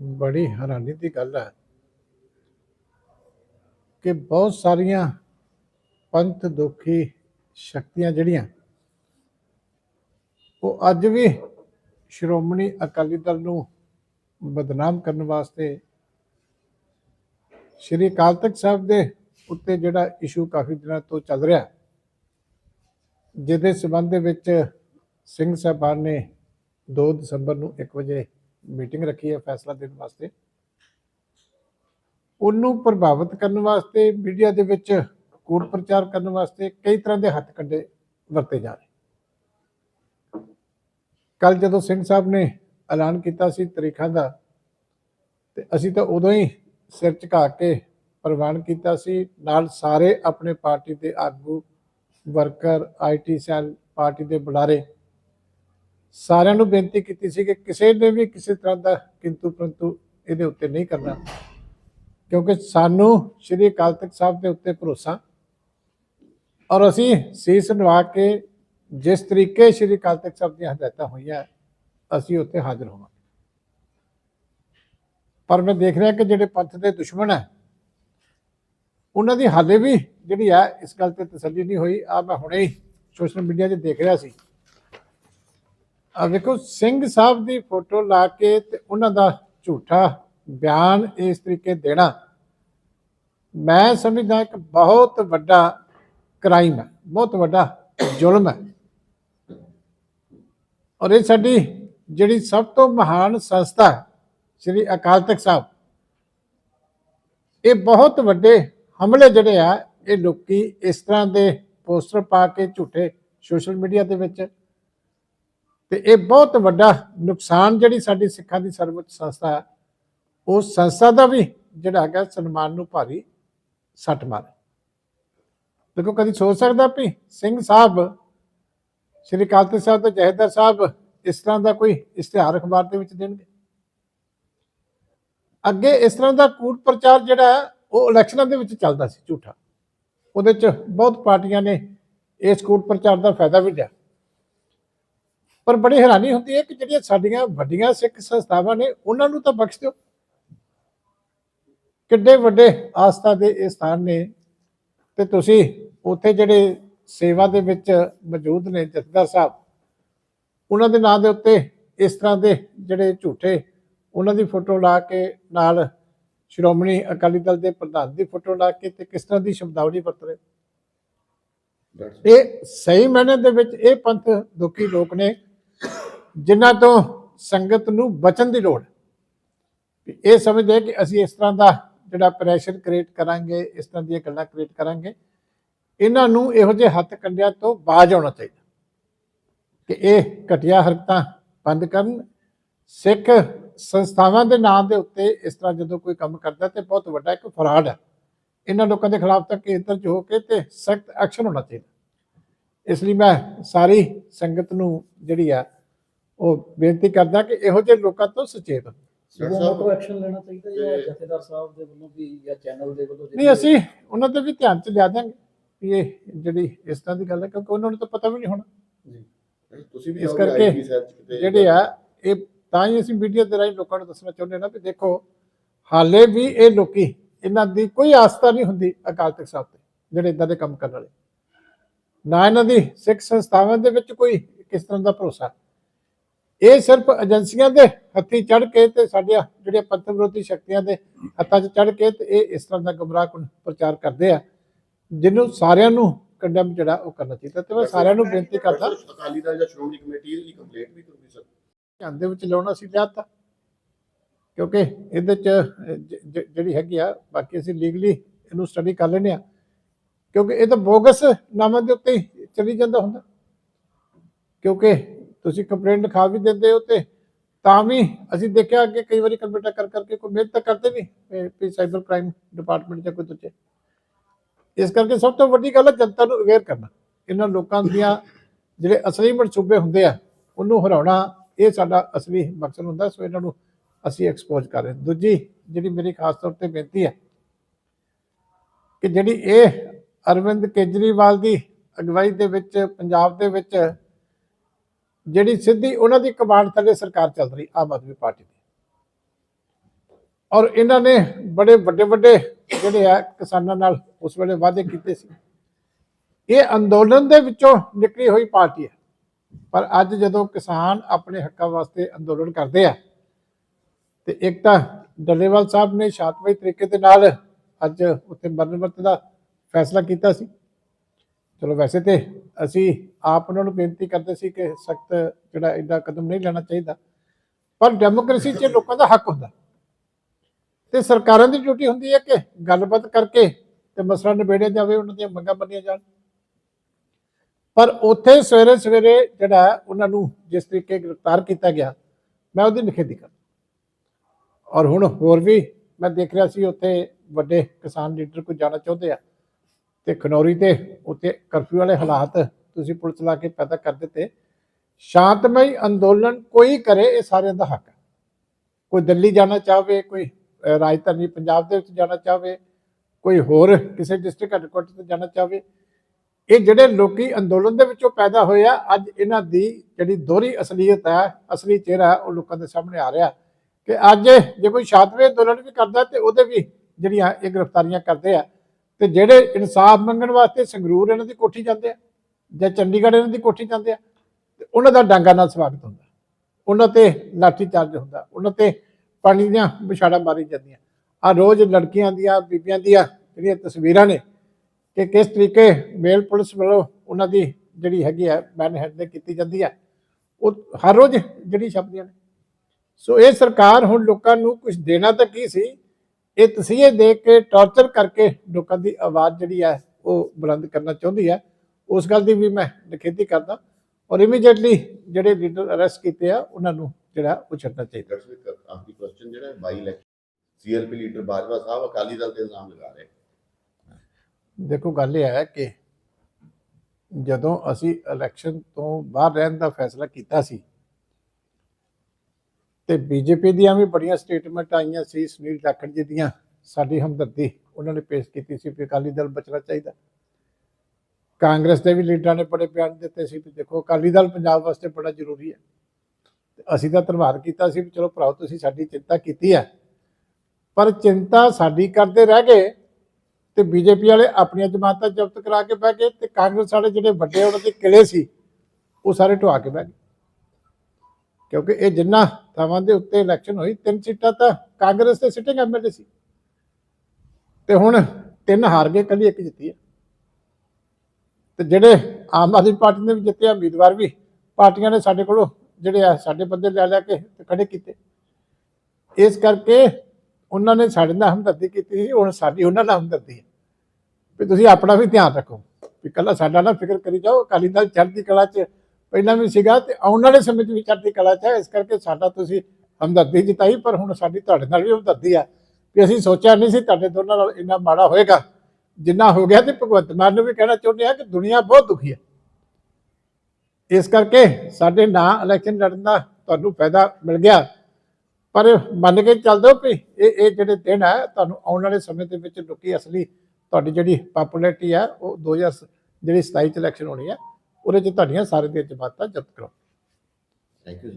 ਬੜੀ ਹੈਰਾਨੀ ਦੀ ਗੱਲ ਹੈ ਕਿ ਬਹੁਤ ਸਾਰੀਆਂ ਪੰਥ ਦੁਖੀ ਸ਼ਕਤੀਆਂ ਜਿਹੜੀਆਂ, ਉਹ ਅੱਜ ਵੀ ਸ਼੍ਰੋਮਣੀ ਅਕਾਲੀ ਦਲ ਨੂੰ ਬਦਨਾਮ ਕਰਨ ਵਾਸਤੇ ਸ਼੍ਰੀ ਅਕਾਲ ਤਖਤ ਸਾਹਿਬ ਦੇ ਉੱਤੇ ਜਿਹੜਾ ਇਸ਼ੂ ਕਾਫੀ ਦਿਨਾਂ ਤੋਂ ਚੱਲ ਰਿਹਾ, ਜਿਹਦੇ ਸਬੰਧ ਦੇ ਵਿੱਚ ਸਿੰਘ ਸਾਹਿਬਾਨ ਨੇ 2 ਦਸੰਬਰ ਨੂੰ 1 ਵਜੇ ਮੀਟਿੰਗ ਰੱਖੀ ਹੈ ਫੈਸਲਾ ਦੇਣ ਵਾਸਤੇ। ਉਹਨੂੰ ਪ੍ਰਭਾਵਿਤ ਕਰਨ ਵਾਸਤੇ ਮੀਡੀਆ ਦੇ ਵਿੱਚ ਕੂੜ ਪ੍ਰਚਾਰ ਕਰਨ ਵਾਸਤੇ ਕਈ ਤਰ੍ਹਾਂ ਦੇ ਹੱਥ ਕੰਡੇ ਵਰਤੇ ਜਾ ਰਹੇ। ਕੱਲ ਜਦੋਂ ਸਿੰਘ ਸਾਹਿਬ ਨੇ ਐਲਾਨ ਕੀਤਾ ਸੀ ਤਰੀਖਾਂ ਦਾ, ਤੇ ਅਸੀਂ ਤਾਂ ਉਦੋਂ ਹੀ ਸਿਰ ਝੁਕਾ ਕੇ ਪ੍ਰਵਾਨ ਕੀਤਾ ਸੀ। ਨਾਲ ਸਾਰੇ ਆਪਣੇ ਪਾਰਟੀ ਦੇ ਆਗੂ, ਵਰਕਰ ਆਈਟੀ ਸੈੱਲ, ਪਾਰਟੀ ਦੇ ਬੁਲਾਰੇ ਸਾਰਿਆਂ ਨੂੰ ਬੇਨਤੀ ਕੀਤੀ ਸੀ ਕਿ ਕਿਸੇ ਨੇ ਵੀ ਕਿਸੇ ਤਰ੍ਹਾਂ ਦਾ ਕਿੰਤੂ ਪਰੰਤੂ ਇਹਦੇ ਉੱਤੇ ਨਹੀਂ ਕਰਨਾ। ਕਿਉਂਕਿ ਸਾਨੂੰ ਸ਼੍ਰੀ ਅਕਾਲ ਤਖਤ ਸਾਹਿਬ ਦੇ ਉੱਤੇ ਭਰੋਸਾ। ਔਰ ਅਸੀਂ ਸੀਸ ਨਵਾ ਕੇ ਜਿਸ ਤਰੀਕੇ ਸ਼੍ਰੀ ਅਕਾਲ ਤਖਤ ਸਾਹਿਬ ਦੀਆਂ ਹਦਾਇਤਾਂ ਹੋਈਆਂ, ਅਸੀਂ ਉੱਥੇ ਹਾਜ਼ਰ ਹੋਵਾਂਗੇ। ਪਰ ਮੈਂ ਦੇਖ ਰਿਹਾ ਕਿ ਜਿਹੜੇ ਪੰਥ ਦੇ ਦੁਸ਼ਮਣ ਹੈ, ਉਹਨਾਂ ਦੀ ਹਾਲੇ ਵੀ ਜਿਹੜੀ ਹੈ ਇਸ ਗੱਲ ਤੇ ਤਸੱਲੀ ਨਹੀਂ ਹੋਈ। ਆ ਮੈਂ ਹੁਣੇ ਸੋਸ਼ਲ ਮੀਡੀਆ 'ਚ ਦੇਖ ਰਿਹਾ ਸੀ। ਆ ਵੇਖੋ, ਸਿੰਘ ਸਾਹਿਬ ਦੀ ਫੋਟੋ ਲਾ ਕੇ ਤੇ ਉਹਨਾਂ ਦਾ ਝੂਠਾ ਬਿਆਨ ਇਸ ਤਰੀਕੇ ਦੇਣਾ, ਮੈਂ ਸਮਝਦਾ ਇੱਕ ਬਹੁਤ ਵੱਡਾ ਕ੍ਰਾਈਮ ਹੈ, ਬਹੁਤ ਵੱਡਾ ਜ਼ੁਲਮ ਹੈ। ਔਰ ਇਹ ਸਾਡੀ ਜਿਹੜੀ ਸਭ ਤੋਂ ਮਹਾਨ ਸੰਸਥਾ ਸ੍ਰੀ ਅਕਾਲ ਤਖਤ ਸਾਹਿਬ, ਇਹ ਬਹੁਤ ਵੱਡੇ ਹਮਲੇ ਜਿਹੜੇ ਆ, ਇਹ ਲੋਕੀ ਇਸ ਤਰ੍ਹਾਂ ਦੇ ਪੋਸਟਰ ਪਾ ਕੇ ਝੂਠੇ ਸੋਸ਼ਲ ਮੀਡੀਆ ਦੇ ਵਿੱਚ ਤੇ ਇਹ ਬਹੁਤ ਵੱਡਾ ਨੁਕਸਾਨ ਜਿਹੜੀ ਸਾਡੀ ਸਿੱਖਾਂ ਦੀ ਸਰਵਉੱਚ ਸੰਸਥਾ ਹੈ ਉਸ ਸੰਸਥਾ ਦਾ ਵੀ ਜਿਹੜਾ ਹੈਗਾ ਸਨਮਾਨ ਨੂੰ ਭਾਰੀ ਸੱਟ ਮਾਰੇ। ਦੇਖੋ, ਕਦੀ ਸੋਚ ਸਕਦਾ ਵੀ ਸਿੰਘ ਸਾਹਿਬ, ਸ਼੍ਰੀ ਅਕਾਲ ਤਖਤ ਸਾਹਿਬ ਤੇ ਜਹੇਦਾਰ ਸਾਹਿਬ ਇਸ ਤਰ੍ਹਾਂ ਦਾ ਕੋਈ ਇਸ਼ਤਿਹਾਰ ਅਖਬਾਰ ਦੇ ਵਿੱਚ ਦੇਣਗੇ? ਅੱਗੇ ਇਸ ਤਰ੍ਹਾਂ ਦਾ ਕੂਟ ਪ੍ਰਚਾਰ ਜਿਹੜਾ ਉਹ ਇਲੈਕਸ਼ਨਾਂ ਦੇ ਵਿੱਚ ਚੱਲਦਾ ਸੀ ਝੂਠਾ। ਉਹਦੇ ਚ ਬਹੁਤ ਪਾਰਟੀਆਂ ਨੇ ਇਸ ਕੂਟ ਪ੍ਰਚਾਰ ਦਾ ਫਾਇਦਾ ਵੀ ਲਿਆ। ਪਰ ਬੜੀ ਹੈਰਾਨੀ ਹੁੰਦੀ ਹੈ ਕਿ ਜਿਹੜੀਆਂ ਸਾਡੀਆਂ ਵੱਡੀਆਂ ਸਿੱਖ ਸੰਸਥਾਵਾਂ ਨੇ ਉਹਨਾਂ ਨੂੰ ਤਾਂ ਬਖਸ਼ ਦਿਓ। ਕਿੱਡੇ ਵੱਡੇ ਆਸਥਾ ਦੇ ਇਹ ਸਥਾਨ ਨੇ ਤੇ ਤੁਸੀਂ ਉੱਥੇ ਜਿਹੜੇ ਸੇਵਾ ਦੇ ਵਿੱਚ ਮੌਜੂਦ ਨੇ ਜਥੇਦਾਰ ਸਾਹਿਬ ਉਹਨਾਂ ਦੇ ਨਾਂ ਦੇ ਉੱਤੇ ਇਸ ਤਰ੍ਹਾਂ ਦੇ ਜਿਹੜੇ ਝੂਠੇ ਉਹਨਾਂ ਦੀ ਫੋਟੋ ਲਾ ਕੇ ਨਾਲ ਸ਼੍ਰੋਮਣੀ ਅਕਾਲੀ ਦਲ ਦੇ ਪ੍ਰਧਾਨ ਦੀ ਫੋਟੋ ਲਾ ਕੇ ਤੇ ਕਿਸ ਤਰ੍ਹਾਂ ਦੀ ਸ਼ਬਦਾਵਲੀ ਵਰਤ ਰਹੇ ਇਹ ਸਹੀ ਮਾਇਨੇ ਦੇ ਵਿੱਚ ਇਹ ਪੰਥ ਦੁਖੀ ਲੋਕ ਨੇ ਜਿਨ੍ਹਾਂ ਤੋਂ ਸੰਗਤ ਨੂੰ ਬਚਣ ਦੀ ਲੋੜ ਹੈ। ਇਹ ਸਮਝਦੇ ਕਿ ਅਸੀਂ ਇਸ ਤਰ੍ਹਾਂ ਦਾ ਜਿਹੜਾ ਪ੍ਰੈਸ਼ਰ ਕ੍ਰੀਏਟ ਕਰਾਂਗੇ, ਇਸ ਤਰ੍ਹਾਂ ਦੀਆਂ ਗੱਲਾਂ ਕ੍ਰੀਏਟ ਕਰਾਂਗੇ, ਇਹਨਾਂ ਨੂੰ ਇਹੋ ਜਿਹੇ ਹੱਥ ਕੰਡਿਆਂ ਤੋਂ ਬਾਜ ਆਉਣਾ ਚਾਹੀਦਾ। ਕਿ ਇਹ ਘਟੀਆ ਹਰਕਤਾਂ ਬੰਦ ਕਰਨ, ਸਿੱਖ ਸੰਸਥਾਵਾਂ ਦੇ ਨਾਂ ਦੇ ਉੱਤੇ ਇਸ ਤਰ੍ਹਾਂ ਜਦੋਂ ਕੋਈ ਕੰਮ ਕਰਦਾ ਤੇ ਬਹੁਤ ਵੱਡਾ ਇੱਕ ਫਰਾਡ ਹੈ। ਇਹਨਾਂ ਲੋਕਾਂ ਦੇ ਖਿਲਾਫ ਤਾਂ ਕੇਂਦਰ 'ਚ ਹੋ ਕੇ ਤੇ ਸਖਤ ਐਕਸ਼ਨ ਹੋਣਾ ਚਾਹੀਦਾ। ਇਸ ਲਈ ਮੈਂ ਸਾਰੀ ਸੰਗਤ ਨੂੰ ਜਿਹੜੀ ਆ ਉਹ ਬੇਨਤੀ ਕਰਦਾ ਕਿ ਇਹੋ ਜਿਹੇ ਲੋਕਾਂ ਤੋਂ ਸੁਚੇਤ ਹੋ। ਸਗੋਂ ਮੋਟੋ ਐਕਸ਼ਨ ਲੈਣਾ ਚਾਹੀਦਾ ਜਾਂ ਜਥੇਦਾਰ ਸਾਹਿਬ ਦੇ ਵੱਲੋਂ ਵੀ ਜਾਂ ਚੈਨਲ ਦੇ ਵੱਲੋਂ ਨਹੀਂ ਅਸੀਂ ਉਹਨਾਂ ਤੇ ਵੀ ਧਿਆਨ ਚ ਲਿਆ ਦਾਂਗੇ ਵੀ ਇਹ ਜਿਹੜੀ ਇਸ ਤਰ੍ਹਾਂ ਦੀ ਗੱਲ ਹੈ ਕਿਉਂਕਿ ਉਹਨਾਂ ਨੂੰ ਤਾਂ ਪਤਾ ਵੀ ਨਹੀਂ ਹੋਣਾ। ਜੀ। ਤੁਸੀਂ ਵੀ ਇਸ ਕਰਕੇ ਜਿਹੜੇ ਆ ਇਹ ਤਾਂ ਹੀ ਅਸੀਂ ਮੀਡੀਆ ਦੇ ਰਾਹੀਂ ਲੋਕਾਂ ਨੂੰ ਦੱਸਣਾ ਚਾਹੁੰਦੇ ਹਾਂ ਨਾ ਵੀ ਦੇਖੋ ਹਾਲੇ ਵੀ ਇਹ ਲੋਕੀ ਇਹਨਾਂ ਦੀ ਕੋਈ ਆਸਥਾ ਨਹੀਂ ਹੁੰਦੀ ਅਕਾਲ ਤਖਤ ਸਾਹਿਬ ਤੇ ਜਿਹੜੇ ਇਦਾਂ ਦੇ ਕੰਮ ਕਰਨ ਵਾਲੇ। ਨਾ ਇਹਨਾਂ ਦੀ ਸਿੱਖ ਸੰਸਥਾਵਾਂ ਦੇ ਵਿੱਚ ਕੋਈ ਕਿਸ ਤਰ੍ਹਾਂ ਦਾ ਭਰੋਸਾ। ਇਹ ਸਿਰਫ ਏਜੰਸੀਆਂ ਦੇ ਹੱਥੀ ਚੜ ਕੇ ਤੇ ਸਾਡੀਆਂ ਜਿਹੜੀਆਂ ਪੰਥ ਵਿਰੋਧੀ ਸ਼ਕਤੀਆਂ ਦੇ ਹੱਥਾਂ 'ਚ ਚੜ ਕੇ ਤੇ ਇਹ ਇਸ ਤਰ੍ਹਾਂ ਦਾ ਗੁੰਮਰਾਹਕੁਨ ਪ੍ਰਚਾਰ ਕਰਦੇ ਆ ਜਿਹਨੂੰ ਸਾਰਿਆਂ ਨੂੰ ਕੰਡਮ ਜਿਹੜਾ ਉਹ ਕਰਨਾ ਚਾਹੀਦਾ। ਤੇ ਮੈਂ ਸਾਰਿਆਂ ਨੂੰ ਬੇਨਤੀ ਕਰਦਾ ਅਕਾਲੀ ਦਲ ਜਾਂ ਸ਼੍ਰੋਮਣੀ ਕਮੇਟੀ ਇਹਦੀ ਕੰਪਲੇਂਟ ਵੀ ਕਰੂਗੀ ਸਰ। ਧਿਆਨ ਦੇ ਵਿੱਚ ਲਿਆਉਣਾ ਸੀ ਲਿਆਤਾ ਕਿਉਂਕਿ ਇਹਦੇ ਚ ਜਿਹੜੀ ਹੈਗੀ ਆ ਬਾਕੀ ਅਸੀਂ ਲੀਗਲੀ ਇਹਨੂੰ ਸਟੱਡੀ ਕਰ ਲੈਨੇ ਆ। ਕਿਉਂਕਿ ਇਹ ਤਾਂ ਬੋਗਸ ਨਾਮਾਂ ਦੇ ਉੱਤੇ ਚਲੀ ਜਾਂਦਾ ਹੁੰਦਾ। ਕਿਉਂਕਿ ਤੁਸੀਂ ਕੰਪਲੇਂਟ ਲਿਖਾ ਵੀ ਦਿੰਦੇ ਹੋ ਤੇ ਤਾਂ ਵੀ ਅਸੀਂ ਦੇਖਿਆ ਕਿ ਕਈ ਵਾਰੀ ਕੰਪਿਊਟਰ ਕਰ ਕਰਕੇ ਕੋਈ ਮਿਹਨਤ ਤਾਂ ਕਰਦੇ ਨਹੀਂ ਵੀ ਸਾਈਬਰ ਕ੍ਰਾਈਮ ਡਿਪਾਰਟਮੈਂਟ ਜਾਂ ਕੋਈ ਦੂਜੇ। ਇਸ ਕਰਕੇ ਸਭ ਤੋਂ ਵੱਡੀ ਗੱਲ ਹੈ ਜਨਤਾ ਨੂੰ ਅਵੇਅਰ ਕਰਨਾ। ਇਹਨਾਂ ਲੋਕਾਂ ਦੀਆਂ ਜਿਹੜੇ ਅਸਲੀ ਮਨਸੂਬੇ ਹੁੰਦੇ ਆ, ਉਹਨੂੰ ਹਰਾਉਣਾ, ਇਹ ਸਾਡਾ ਅਸਲੀ ਮਕਸਦ ਹੁੰਦਾ, ਸੋ ਇਹਨਾਂ ਨੂੰ ਅਸੀਂ ਐਕਸਪੋਜ਼ ਕਰ ਰਹੇ ਦੂਜੀ ਜਿਹੜੀ ਮੇਰੀ ਖਾਸ ਤੌਰ ਤੇ ਬੇਨਤੀ ਹੈ ਕਿ ਜਿਹੜੀ ਇਹ ਅਰਵਿੰਦ ਕੇਜਰੀਵਾਲ ਦੀ ਅਗਵਾਈ ਦੇ ਵਿੱਚ, ਪੰਜਾਬ ਦੇ ਵਿੱਚ ਜਿਹੜੀ ਸਿੱਧੀ ਉਹਨਾਂ ਦੀ ਕਮਾਂਡ ਥੱਲੇ ਸਰਕਾਰ ਚੱਲ ਰਹੀ, ਆਮ ਆਦਮੀ ਪਾਰਟੀ ਦੀ। ਔਰ ਇਹਨਾਂ ਨੇ ਬੜੇ ਵੱਡੇ ਵੱਡੇ ਜਿਹੜੇ ਆ ਕਿਸਾਨਾਂ ਨਾਲ ਉਸ ਵੇਲੇ ਵਾਅਦੇ ਕੀਤੇ ਸੀ। ਇਹ ਅੰਦੋਲਨ ਦੇ ਵਿੱਚੋਂ ਨਿਕਲੀ ਹੋਈ ਪਾਰਟੀ ਹੈ। ਪਰ ਅੱਜ ਜਦੋਂ ਕਿਸਾਨ ਆਪਣੇ ਹੱਕਾਂ ਵਾਸਤੇ ਅੰਦੋਲਨ ਕਰਦੇ ਆ, ਤੇ ਇੱਕ ਤਾਂ ਡੱਲੇਵਾਲ ਸਾਹਿਬ ਨੇ ਸ਼ਾਂਤਮਈ ਤਰੀਕੇ ਦੇ ਨਾਲ ਅੱਜ ਉੱਥੇ ਮਰਨ ਵਰਤ ਦਾ ਫੈਸਲਾ ਕੀਤਾ ਸੀ। ਚਲੋ ਵੈਸੇ ਤੇ ਅਸੀਂ ਆਪ ਉਹਨਾਂ ਨੂੰ ਬੇਨਤੀ ਕਰਦੇ ਸੀ ਕਿ ਸਖਤ ਜਿਹੜਾ ਐਡਾ ਕਦਮ ਨਹੀਂ ਲੈਣਾ ਚਾਹੀਦਾ। ਪਰ ਡੈਮੋਕ੍ਰੇਸੀ 'ਚ ਲੋਕਾਂ ਦਾ ਹੱਕ ਹੁੰਦਾ। ਤੇ ਸਰਕਾਰਾਂ ਦੀ ਡਿਊਟੀ ਹੁੰਦੀ ਹੈ ਕਿ ਗੱਲਬਾਤ ਕਰਕੇ ਤੇ ਮਸਲਾ ਨਿਬੇੜਿਆ ਜਾਵੇ, ਉਹਨਾਂ ਦੀਆਂ ਮੰਗਾਂ ਮੰਨੀਆਂ ਜਾਣ। ਪਰ ਉੱਥੇ ਸਵੇਰੇ ਸਵੇਰੇ ਜਿਹੜਾ ਉਹਨਾਂ ਨੂੰ ਜਿਸ ਤਰੀਕੇ ਗ੍ਰਿਫਤਾਰ ਕੀਤਾ ਗਿਆ, ਮੈਂ ਉਹਦੀ ਨਿਖੇਧੀ ਕਰ ਔਰ ਹੁਣ ਹੋਰ ਵੀ ਮੈਂ ਦੇਖ ਰਿਹਾ ਸੀ, ਉੱਥੇ ਵੱਡੇ ਕਿਸਾਨ ਲੀਡਰ ਕੋਈ ਜਾਣਾ ਚਾਹੁੰਦੇ ਆ ਤੇ ਖਨੌਰੀ ਤੇ ਉੱਥੇ ਕਰਫਿਊ ਵਾਲੇ ਹਾਲਾਤ ਤੁਸੀਂ ਪੁਲਿਸ ਲਾ ਕੇ ਪੈਦਾ ਕਰ ਦਿੱਤੇ। ਸ਼ਾਂਤਮਈ ਅੰਦੋਲਨ ਕੋਈ ਕਰੇ ਇਹ ਸਾਰਿਆਂ ਦਾ ਹੱਕ ਹੈ। ਕੋਈ ਦਿੱਲੀ ਜਾਣਾ ਚਾਹਵੇ ਕੋਈ ਰਾਜਧਾਨੀ ਪੰਜਾਬ ਦੇ ਵਿੱਚ ਜਾਣਾ ਚਾਹਵੇ ਕੋਈ ਹੋਰ ਕਿਸੇ ਡਿਸਟ੍ਰਿਕਟ ਹੈਡਕੁਆਟਰ ਤੇ ਜਾਣਾ ਚਾਹਵੇ। ਇਹ ਜਿਹੜੇ ਲੋਕੀ ਅੰਦੋਲਨ ਦੇ ਵਿੱਚੋਂ ਪੈਦਾ ਹੋਏ ਆ ਅੱਜ ਇਹਨਾਂ ਦੀ ਜਿਹੜੀ ਦੋਹਰੀ ਅਸਲੀਅਤ ਹੈ ਅਸਲੀ ਚਿਹਰਾ ਹੈ, ਉਹ ਲੋਕਾਂ ਦੇ ਸਾਹਮਣੇ ਆ ਰਿਹਾ ਕਿ ਅੱਜ ਜੇ ਕੋਈ ਸ਼ਾਂਤਮਈ ਅੰਦੋਲਨ ਵੀ ਕਰਦਾ ਤੇ ਉਹਦੇ ਵੀ ਜਿਹੜੀਆਂ ਇਹ ਗ੍ਰਿਫਤਾਰੀਆਂ ਕਰਦੇ ਆ ਤੇ ਜਿਹੜੇ ਇਨਸਾਫ ਮੰਗਣ ਵਾਸਤੇ ਸੰਗਰੂਰ ਇਹਨਾਂ ਦੀ ਕੋਠੀ ਜਾਂਦੇ ਆ, ਜਾਂ ਚੰਡੀਗੜ੍ਹ ਇਹਨਾਂ ਦੀ ਕੋਠੀ ਜਾਂਦੇ ਆ, ਤੇ ਉਹਨਾਂ ਦਾ ਡਾਂਗਾ ਨਾਲ ਸਵਾਗਤ ਹੁੰਦਾ। ਉਹਨਾਂ ਤੇ ਲਾਠੀ ਚਾਰਜ ਹੁੰਦਾ, ਉਹਨਾਂ ਤੇ ਪਾਣੀ ਦੀਆਂ ਵਿਛਾੜਾਂ ਮਾਰੀ ਜਾਂਦੀਆਂ। ਆ ਰੋਜ਼ ਲੜਕੀਆਂ ਦੀਆਂ, ਬੀਬੀਆਂ ਦੀਆਂ ਜਿਹੜੀਆਂ ਤਸਵੀਰਾਂ ਨੇ ਕਿ ਕਿਸ ਤਰੀਕੇ ਮੇਲ ਪੁਲਿਸ ਵੱਲੋਂ ਉਹਨਾਂ ਦੀ ਜਿਹੜੀ ਹੈਗੀ ਹੈ ਮੈਨ ਹੈਂਡਲ ਕੀਤੀ ਜਾਂਦੀ ਹੈ ਉਹ ਹਰ ਰੋਜ਼ ਜਿਹੜੀ ਛਪਦੀਆਂ ਨੇ। ਸੋ ਇਹ ਸਰਕਾਰ ਹੁਣ ਲੋਕਾਂ ਨੂੰ ਕੁਝ ਦੇਣਾ ਤਾਂ ਕੀ ਸੀ ਇਹ ਤਸੀਹੇ ਦੇ ਕੇ ਟਾਰਚਰ ਕਰਕੇ ਲੋਕਾਂ ਦੀ ਆਵਾਜ਼ ਜਿਹੜੀ ਹੈ ਉਹ ਬੁਲੰਦ ਕਰਨਾ ਚਾਹੁੰਦੀ ਹੈ। ਉਸ ਗੱਲ ਦੀ ਵੀ ਮੈਂ ਨਿਖੇਧੀ ਕਰਦਾ। ਔਰ ਇਮੀਡੀਏਟਲੀ ਜਿਹੜੇ ਲੀਡਰ ਅਰੈਸਟ ਕੀਤੇ ਆ ਉਹਨਾਂ ਨੂੰ ਜਿਹੜਾ ਉਹ ਛੱਡਣਾ ਚਾਹੀਦਾ। ਦਰਸ਼ਕ ਇੱਕ ਆਖਰੀ ਕੁਐਸਚਨ ਜਿਹੜਾ by election CLP leader Bajwa Sahib Akali Dal ਤੇ ਇਲਜ਼ਾਮ ਲਗਾ ਰਹੇ। ਦੇਖੋ ਗੱਲ ਇਹ ਹੈ ਕਿ ਜਦੋਂ ਅਸੀਂ ਇਲੈਕਸ਼ਨ ਤੋਂ ਬਾਹਰ ਰਹਿਣ ਦਾ ਫੈਸਲਾ ਕੀਤਾ ਸੀ ਤੇ ਬੀਜੇਪੀ ਦੀਆਂ ਵੀ ਬੜੀਆਂ ਸਟੇਟਮੈਂਟ ਆਈਆਂ ਸੀ ਸੁਨੀਲ ਜਾਖੜ ਜੀ ਦੀਆਂ, ਸਾਡੀ ਹਮਦਰਦੀ, ਉਹਨਾਂ ਨੇ ਪੇਸ਼ ਕੀਤੀ ਸੀ ਕਿ ਅਕਾਲੀ ਦਲ ਬਚਣਾ ਚਾਹੀਦਾ। ਕਾਂਗਰਸ ਦੇ ਵੀ ਲੀਡਰਾਂ ਨੇ ਬੜੇ ਬਿਆਨ ਦਿੱਤੇ ਸੀ ਵੀ ਦੇਖੋ, ਅਕਾਲੀ ਦਲ ਪੰਜਾਬ ਵਾਸਤੇ ਬੜਾ ਜ਼ਰੂਰੀ ਹੈ। ਤੇ ਅਸੀਂ ਤਾਂ ਧੰਨਵਾਦ ਕੀਤਾ ਸੀ ਵੀ ਚਲੋ ਭਰਾਓ, ਤੁਸੀਂ ਸਾਡੀ ਚਿੰਤਾ ਕੀਤੀ ਹੈ। ਪਰ ਚਿੰਤਾ ਸਾਡੀ ਕਰਦੇ ਰਹਿ ਗਏ ਤੇ ਬੀਜੇਪੀ ਵਾਲੇ ਆਪਣੀਆਂ ਜਮਾਤਾਂ ਜ਼ਬਤ ਕਰਾ ਕੇ ਬਹਿ ਗਏ ਤੇ ਕਾਂਗਰਸ ਵਾਲੇ ਜਿਹੜੇ ਵੱਡੇ ਉਹਨਾਂ ਦੇ ਕਿਲੇ ਸੀ, ਉਹ ਸਾਰੇ ਢਵਾ ਕੇ ਬਹਿ ਗਏ। ਕਿਉਂਕਿ ਇਹ ਜਿੰਨਾ ਥਾਵਾਂ ਦੇ ਉੱਤੇ ਇਲੈਕਸ਼ਨ ਹੋਈ, ਤਿੰਨ ਸੀਟਾਂ ਤਾਂ ਕਾਂਗਰਸ ਦੇ ਸਿਟਿੰਗ ਐਮਐਲਏ ਸੀ। ਤੇ ਹੁਣ ਤਿੰਨ ਹਾਰ ਗਏ ਕੱਲੀ ਇੱਕ ਜਿੱਤੀ ਹੈ ਤੇ ਜਿਹੜੇ ਆਮ ਆਦਮੀ ਪਾਰਟੀ ਨੇ ਵੀ ਜਿੱਤੇ ਉਮੀਦਵਾਰ ਵੀ, ਪਾਰਟੀਆਂ ਨੇ ਸਾਡੇ ਕੋਲੋਂ ਜਿਹੜੇ ਆ, ਸਾਡੇ ਬੰਦੇ ਲੈ ਲੈ ਕੇ ਤੇ ਖੜੇ ਕੀਤੇ। ਇਸ ਕਰਕੇ ਉਹਨਾਂ ਨੇ ਸਾਡੇ ਨਾਲ ਹਮਦਰਦੀ ਕੀਤੀ ਸੀ, ਹੁਣ ਸਾਡੀ ਉਹਨਾਂ ਨਾਲ ਹਮਦਰਦੀ ਹੈ ਵੀ ਤੁਸੀਂ ਆਪਣਾ ਵੀ ਧਿਆਨ ਰੱਖੋ। ਵੀ ਕੱਲਾ ਸਾਡਾ ਨਾ ਫਿਕਰ ਕਰੀ ਜਾਓ, ਅਕਾਲੀ ਦਲ ਚੜ੍ਹਦੀ ਕਲਾ 'ਚ ਪਹਿਲਾਂ ਵੀ ਸੀਗਾ ਤੇ ਆਉਣ ਵਾਲੇ ਸਮੇਂ 'ਚ ਵੀ ਚੜ੍ਹਦੀ ਕਲਾ 'ਚ ਹੈ। ਇਸ ਕਰਕੇ ਸਾਡਾ ਤੁਸੀਂ ਹਮਦਰਦੀ ਜਤਾਈ, ਪਰ ਹੁਣ ਸਾਡੀ ਤੁਹਾਡੇ ਨਾਲ ਵੀ ਹਮਦਰਦੀ ਆ ਵੀ ਅਸੀਂ ਸੋਚਿਆ ਨਹੀਂ ਸੀ ਤੁਹਾਡੇ ਦੋਨਾਂ ਨਾਲ ਇੰਨਾ ਮਾੜਾ ਹੋਏਗਾ। ਜਿੰਨਾ ਹੋ ਗਿਆ ਤੇ ਭਗਵੰਤ ਮਾਨ ਨੂੰ ਵੀ ਕਹਿਣਾ ਚਾਹੁੰਦੇ ਆ ਕਿ ਦੁਨੀਆ ਬਹੁਤ ਦੁਖੀ ਹੈ। ਇਸ ਕਰਕੇ ਸਾਡੇ ਨਾਂ ਇਲੈਕਸ਼ਨ ਲੜਨ ਦਾ ਤੁਹਾਨੂੰ ਫਾਇਦਾ ਮਿਲ ਗਿਆ। ਪਰ ਮੰਨ ਕੇ ਚੱਲਦੇ ਹੋ ਵੀ ਇਹ ਇਹ ਜਿਹੜੇ ਦਿਨ ਹੈ, ਤੁਹਾਨੂੰ ਆਉਣ ਵਾਲੇ ਸਮੇਂ ਦੇ ਵਿੱਚ ਲੋਕੀ ਅਸਲੀ ਤੁਹਾਡੀ ਜਿਹੜੀ ਪਪੂਲੈਰਿਟੀ ਹੈ, ਉਹ 2000 ਜਿਹੜੀ 27 ਚ ਇਲੈਕਸ਼ਨ ਹੋਣੀ ਹੈ ਉਹਦੇ ਚ ਤੁਹਾਡੀਆਂ ਸਾਰੇ ਦੀਆਂ ਜਮਾਤਾਂ ਜ਼ਬਤ ਕਰੋ। Thank you